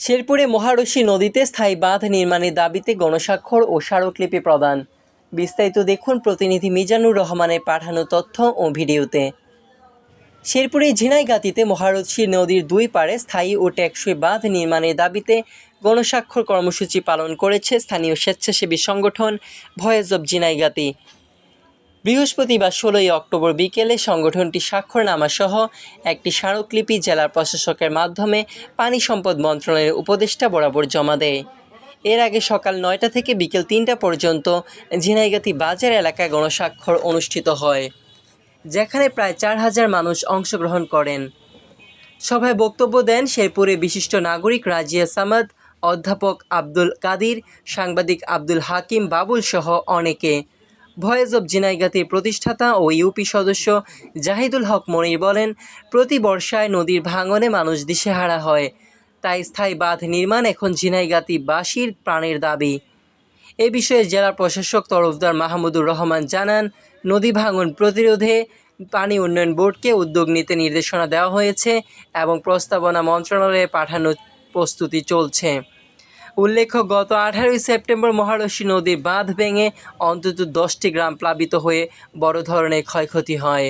শেরপুরে মহারশী নদীতে স্থায়ী বাঁধ নির্মাণের দাবিতে গণস্বাক্ষর ও স্মারকলিপি প্রদান। বিস্তারিত দেখুন প্রতিনিধি মিজানুর রহমানের পাঠানো তথ্য ও ভিডিওতে। শেরপুরে ঝিনাইগাতিতে মহারথী নদীর দুই পাড়ে স্থায়ী ও টেকসই বাঁধ নির্মাণের দাবিতে গণস্বাক্ষর কর্মসূচি পালন করেছে স্থানীয় স্বেচ্ছাসেবী সংগঠন ভয়েস অব ঝিনাইগাতি। বৃহস্পতিবার ষোলোই অক্টোবর বিকেলে সংগঠনটি স্বাক্ষরনামা সহ একটি স্মারকলিপি জেলা প্রশাসকের মাধ্যমে পানি সম্পদ মন্ত্রণালয়ের উপদেষ্টা বরাবর জমা দেয়। এর আগে সকাল নয়টা থেকে বিকেল তিনটা পর্যন্ত ঝিনাইগাতি বাজার এলাকায় গণস্বাক্ষর অনুষ্ঠিত হয়, যেখানে প্রায় চার হাজার মানুষ অংশগ্রহণ করেন। সভায় বক্তব্য দেন শেরপুরে বিশিষ্ট নাগরিক রাজিয়া সামাদ, অধ্যাপক আব্দুল কাদির, সাংবাদিক আব্দুল হাকিম বাবুল সহ অনেকে। ভয়েস অব জিনাইগাতির প্রতিষ্ঠাতা ও ইউপি সদস্য জাহিদুল হক মনির বলেন, প্রতি বর্ষায় নদীর ভাঙনে মানুষ দিশেহারা হয়। তাই স্থায়ী বাঁধ নির্মাণ এখন ঝিনাইগাতিবাসীর প্রাণের দাবি। এ বিষয়ে জেলা প্রশাসক তরফদার মাহমুদুর রহমান জানান, নদী ভাঙন প্রতিরোধে পানি উন্নয়ন বোর্ডকে উদ্যোগ নিতে নির্দেশনা দেওয়া হয়েছে এবং প্রস্তাবনা মন্ত্রণালয়ে পাঠানোর প্রস্তুতি চলছে। উল্লেখ্য, গত আঠারোই সেপ্টেম্বর মহারশী নদীর বাঁধ ভেঙে অন্তত দশটি গ্রাম প্লাবিত হয়ে বড় ধরনের ক্ষয়ক্ষতি হয়।